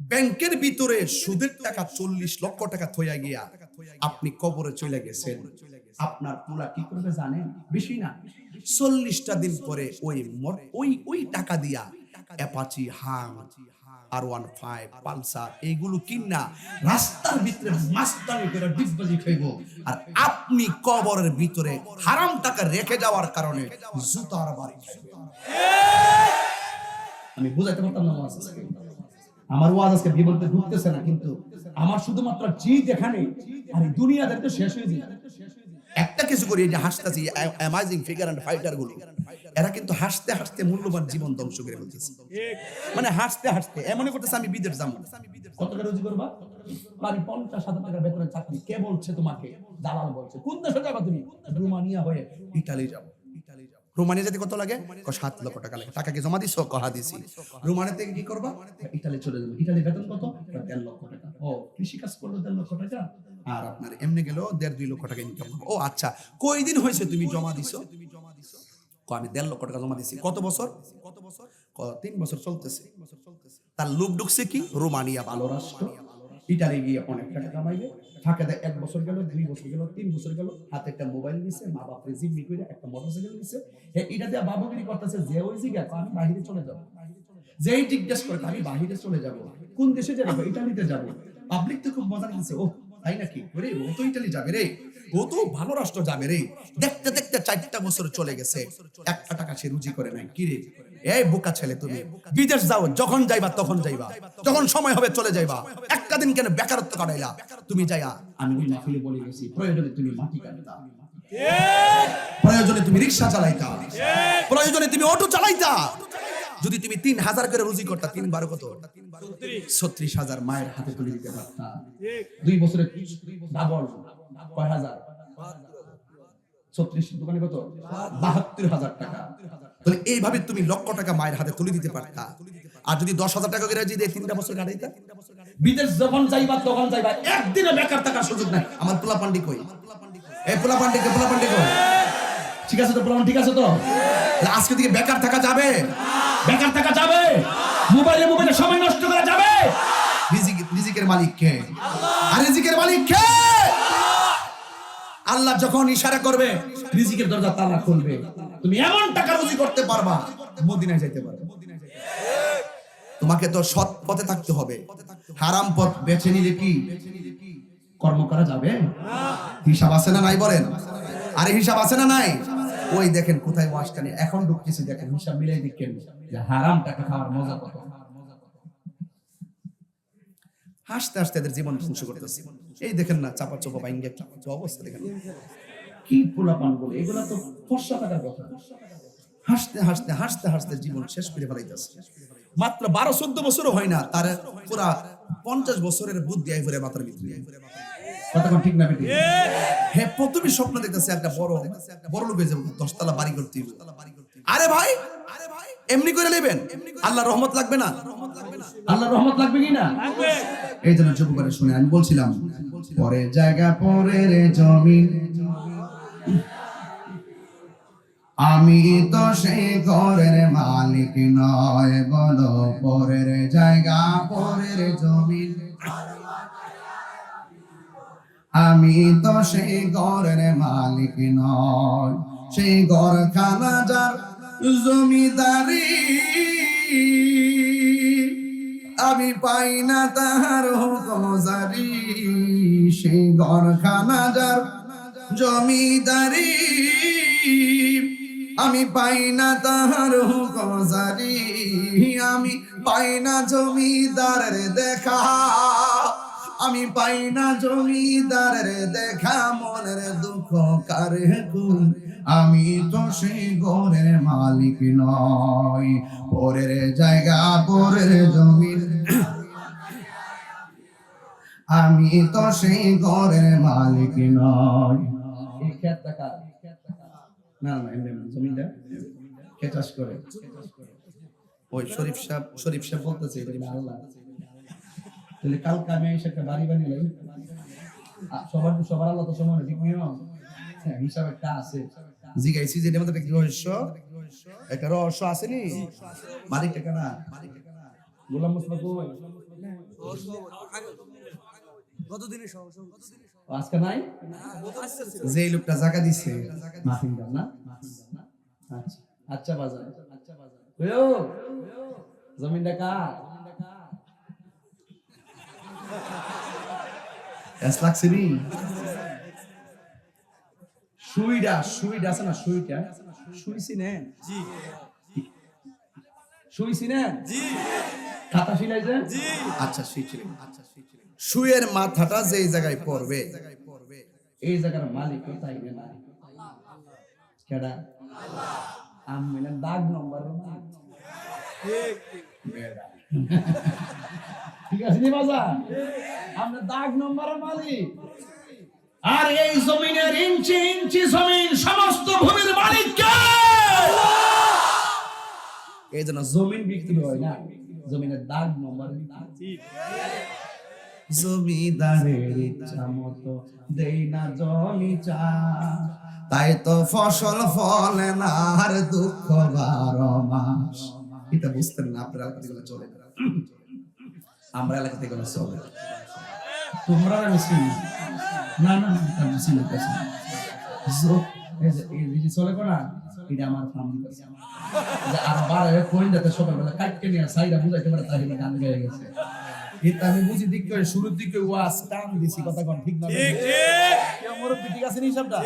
ব্যাংকের ভিতরে সুদের টাকা চল্লিশ লক্ষ টাকা থইয়া গিয়া আপনি কবরে চলে গেছেন। আপনার পোলা কি করবে জানেন? বেশি না। চল্লিশটা দিন পরে ওই ওই ওই টাকা দিয়া অ্যাপাচি হাং আর ওয়ান ফাইভ পালসার এইগুলো কিনা রাস্তার ভিতরে মাস্তানি করে ডিগবাজি খাইব। আর আপনি কবরের ভিতরে হারাম টাকা রেখে যাওয়ার কারণে জুতার বাড়ি। আমি বুঝাইতে পারতাম না। আমার ওয়াজ আজকে বিবলতে ঢুকতেছে না কিন্তু আমার শুধুমাত্র জিদ এখানে আর এই দুনিয়াদের তো শেষ হয়ে যায়। একটা কিছু করি এই যে হাসতেছি অ্যামাজিং ফিগার অ্যান্ড ফাইটারগুলো এরা কিন্তু হাসতে হাসতে মূল্যবান জীবন ধ্বংস করে ফেলতেছে। মানে হাসতে হাসতে এমনই করতেছে আমি বিদেশ যাব। কত টাকা রুজি করবা? বাড়ি পঞ্চাশ হাজার টাকা বেতনের চাকরি। কে বলছে তোমাকে? দালাল বলছে। কোন দেশে যাবা তুমি? রোমানিয়া হয়ে ইটালি যাব। রোমানিয়া যেতে কত লাগে? সাত লক্ষ টাকা লাগে। টাকা কি জমা দিছো? কহা দিছি রোমানিয়া থেকে কি করবা? ইটালি চলে যাব। ইটালি বেতন কত? দেড় লক্ষ টাকা। ও কৃষি কাজ করল দেড় লক্ষ টাকা? আর আপনার এমনি গেলেও দেড় দুই লক্ষ টাকা ইনকাম ও আচ্ছা। কই দিন হয়েছে তুমি জমা দিছো? আমি দেড় লক্ষ টাকা জমা দিছি। কত বছর? কত বছর তিন বছর চলতেছে। তার লোক ঢুকছে কি? রোমানিয়া ভালো রাষ্ট্র। ইটালি গিয়ে অনেক টাকা কামাইবে। ফাঁকে দেয় এক বছর গেল, দুই বছর গেল, তিন বছর গেল, হাতে একটা মোবাইল নিছে, মা বাপ জিম্মি করে একটা মোটরসাইকেল নিছে। এটা দিয়ে বাবুগিরি করতেছে, যে ওই জিগা আমি বাহিরে চলে যাব। যেই জিজ্ঞেস করে আমি বাহিরে চলে যাব। কোন দেশে যাব? ইটালিতে যাব। পাবলিক তো খুব মজা নিচ্ছে ও তাই নাকি? রে ও তো ইটালি যাবে রে। ও তো ভালো রাষ্ট্র যাবে রে। দেখতে দেখতে চারটা বছর চলে গেছে। একটা টাকা সে রুজি করে নাই। কি রে? এই বোকা ছেলে তুমি। বিদেশ যাও যখন যাইবা তখন যাইবা। যখন সময় হবে চলে যাইবা। একটা দিন কেন বেকারত্ব কাটাইলা? তুমি যাইয়া আমি ওই মাহফিলে বলে গেছি প্রয়োজনে তুমি মাটি কাটতা। প্রয়োজনে তুমি রিক্সা চালাইতা। প্রয়োজনে তুমি অটো চালাইতা। যদি তুমি তিন হাজার করে রুজি করতা তিন বারো কত? ছত্রিশ। হাজার মায়ের হাতে তুলে দিতে পারতা। দুই বছরে ডাবল। কয় হাজার? ছত্রিশ দোকানে কত? বাহাত্তর হাজার টাকা। তাহলে এইভাবে তুমি লক্ষ টাকা মায়ের হাতে তুলে দিতে পারতা। আর যদি দশ হাজার টাকা করে যদি তিনটা বছর কাটাইতা? বিদেশ যখন যাইবা তখন যাইবা। একদিনে বেকার থাকার সুযোগ নাই। আমার পোলা পান্ডি কই? এই পোলা পান্ডি কে পোলা পান্ডি কই? ঠিক আছে তো পোলা ঠিক আছে তো? আজকে থেকে বেকার থাকা যাবে? বেকার থাকা যাবে? মোবাইলে মোবাইলে সময় নষ্ট করা যাবে? রিজিকের মালিক কে? আর রিজিকের মালিক কে? আল্লাহ যখন ইশারা করবে রিজিকের দরজা তালা খুলবে। তুমি এমন টাকা রুজি করতে পারবা মদিনায় যাইতে পারবে। তোমাকে তো সৎ পথে থাকতে হবে। হারাম পথ বেছে নিলে কি? কর্ম করা যাবে? হিসাব আছে না নাই বলেন? আরে হিসাব আছে না নাই? ওই দেখেন কোথায় ওয়াশকানি এখন ঢুকতেছি দেখেন, হিসাব মিলাই দেখেন যে হারাম টাকা খাওয়ার মজা কত। হাসতে হাসতে এদের জীবন ধ্বংস করতেছে। এই দেখেন না, চাপা চোপা বাইঙ্গে অবস্থা দেখেন। কি পোলা পান বলে, এগুলা তো ফর্সা টাকার কথা। হাসতে হাসতে হাসতে হাসতে জীবন শেষ করে ফেলাইতেছে। মাত্র বারো, চোদ্দ বছরও হয় না, তার পুরা পঞ্চাশ বছরের বুদ্ধি আই করে মাথার ভিতরে। কতক্ষণ ঠিক না বেটি হ্যাঁ প্রথমে স্বপ্ন দেখতেছে একটা বড় বড় লোক হয়ে যাব দশতলা বাড়ি করতে। আরে ভাই এমনি করে নেবেন? আল্লাহ রহমত লাগবে না? আল্লাহ রহমত লাগবে কি না? এই জন্য চুপ করে শুনে আমি বলছিলাম পরের জায়গা পরের জমিন। আমি তো সেই ঘরের মালিক নয় বলো পরের জায়গা পরের জমিন। আমি তো সেই ঘরের মালিক নয় সেই ঘর খানা যার জমিদারি। আমি পাই না তাহার হুকুম জারি, সেই ঘর খানা যার জমিদারি। আমি পাই না তাহার হুকুম জারি, আমি পাই না জমিদারের দেখা। আমি পাই না জমিদারের দেখা, মনের দুঃখ কার আমি তো সেই ঘরের মালিক নয় পরের জায়গা, পরের জমিন আমি তো সেই ঘরের মালিক নয় করে। ওই শরীফ সাহেব শরীফ সাহেব বলতেছে আল্লাহ। তাহলে কালকে আমি এসে একটা বাড়ি বানিয়ে লাই সবার সবার আল্লাহ তো সমান ঠিক নিয়ম হ্যাঁ হিসাব একটা আছে। জিগাইছি যে এটার মধ্যে একটা রহস্য। একটা রহস্য আছে নি? মালিক টাকা না। গোলাম মুস্তফা কই? গতদিনে সহজ ও, আজকে নাই? যে লোকটা জায়গা দিছে। মাফিনদার না? আচ্ছা। আচ্ছা বাজার। আচ্ছা বাজার জমিনটা কার? এস লাগছে নি সুইডা সুইডা আছে না সুইটা শুইছি নে জি। শুইছি নে জি। খাতা শিলাইছে জি। আচ্ছা শিখছিলেন আচ্ছা শিখছিলেন সুয়ের মাথাটা যেই জায়গায় পড়বে। এই জায়গার মালিক তাই না কেডা? আমি না দাগ নম্বর ঠিক ঠিক আর এই জমিনের ইঞ্চি ইঞ্চি জমিন সমস্ত ভূমির মালিক এই জন্য জমিন বিক্রি হয় না, জমিনের দাগ নম্বর জমিদারের ইচ্ছা মতো দেই না জমি চা, তাই তো ফসল ফলে না, আর দুঃখ বারো মাস। এটা বুঝতেন না আপনার চলে। আমরা এলাকা থেকে চলে হবে তোমরা মুসলিম না। না না চিনি কাছে না আমার ফ্যামিলি কাছে আর বারে কোন যাতে সকালবেলা কাটকে নিয়ে সাইডা বুঝাইতে পারে তাহলে গান গেয়ে গেছে। এটা আমি বুঝি দিক করে শুরুর দিকে ওয়াজ টান দিছি কথা কোন ঠিক না? ঠিক ঠিক। মুরব্বি ঠিক আছে নি সবটা?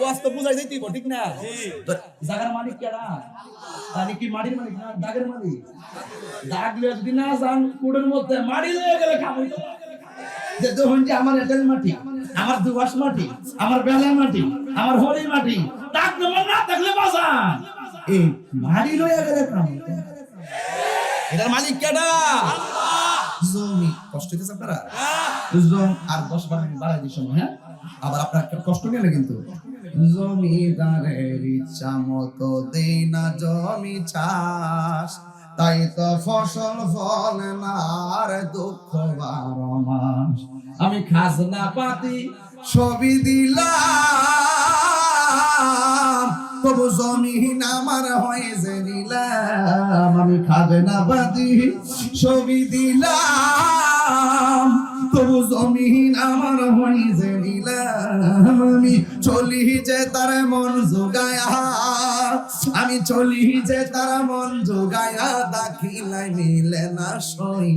ওয়াজ তো বুঝাই দিতেই ঠিক না? জাগার মালিক কেডা তানি কি মাটির মালিক না? দাগের মালিক। দাগ লিয়ে যদি না যান কুড়ের মধ্যে মাটি লয়ে গেলে যে যে আমার এটেল মাটি আমার দুবাস মাটি আমার বেলা মাটি আমার হরি মাটি দাগ নম্বর না থাকলে বাজান এই মাটি লয়ে গেলে এটার মালিক কেডা জমি কষ্ট হইতেছে আপনারা? জম আর দশ বার মিনিট বাড়াই হ্যাঁ? আবার আপনার কিন্তু জমিদারের ইচ্ছা মতো দেই না, জমি চাষ। তাই তো ফসল ফল না আর দুঃখ বারো মাস আমি খাজনা পাতি ছবি দিলাম, তবু জমিন আমার হয়ে যে নিলাম। আমি খাজনা পাতি ছবি দিলাম। তবু জমিন আমার যে নিলাম। আমি চলি যে তার মন যোগায়া আমি চলি যে তার মন যোগায়া দাখিলাই মিলে না সই।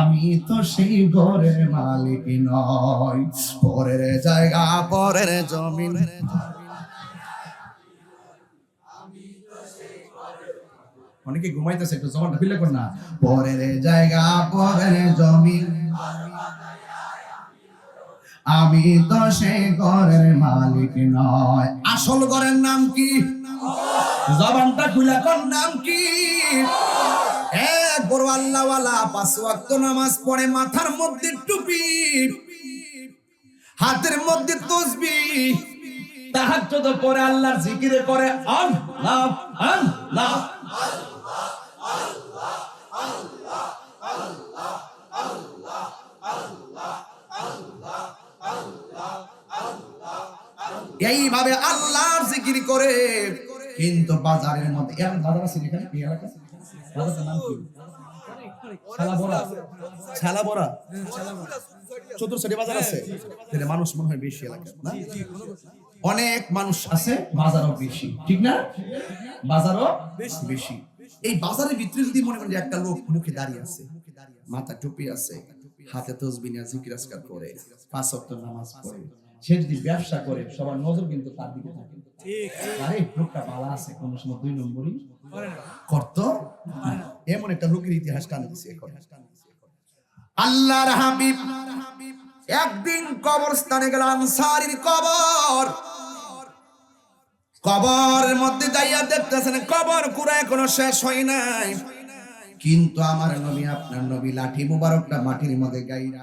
আমি তো সেই ঘরের মালিক নয় পরের জায়গা, পরের জমিন। অনেকে ঘুমাইতেছে, একটু ফিলে কর না। পরের জায়গা, পরের জমিন। আমি তো সে ঘরের মালিক নয়। আসল ঘরের নাম কি? জবানটা কোন নাম কি? আল্লাহওয়ালা পাঁচ ওয়াক্ত নামাজ পড়ে, মাথার মধ্যে টুপি, হাতের মধ্যে তসবি। তাহাজ্জুদ আল্লাহর জিকিরে করে আল্লাহ আল্লাহ। এইভাবে আল্লাহর জিকির করে। কিন্তু বাজারের মধ্যে এর বাজার আছে এখানে? এলাকা নাম কি? বাজার আছে? মানুষ মনে হয় বেশি এলাকা না? অনেক মানুষ আছে বাজারও বেশি ঠিক না? বাজারও বেশি। এই বাজারের ভিতরে যদি মনে করেন একটা লোক মুখে দাঁড়িয়ে আছে মাথা টুপি আছে হাতে তসবি নিয়ে জিকির করে পাঁচ ওয়াক্ত নামাজ পড়ে সে যদি ব্যবসা করে সবার নজর কিন্তু তার দিকে থাকে। ঠিক আরে লোকটা ভালো আছে কোন সময় দুই নম্বরই। করে এমন একটা লোকের ইতিহাস টানে দিছে এখন আল্লাহর হাবিব একদিন কবরস্থানে গেল আনসারির কবর। কবরের মধ্যে যাইয়া দেখতেছেন কবর কুড়া এখনও শেষ হয় নাই। কিন্তু আমার নবী আপনার নবী লাঠি মুবারকটা মাটির মধ্যে গাইরা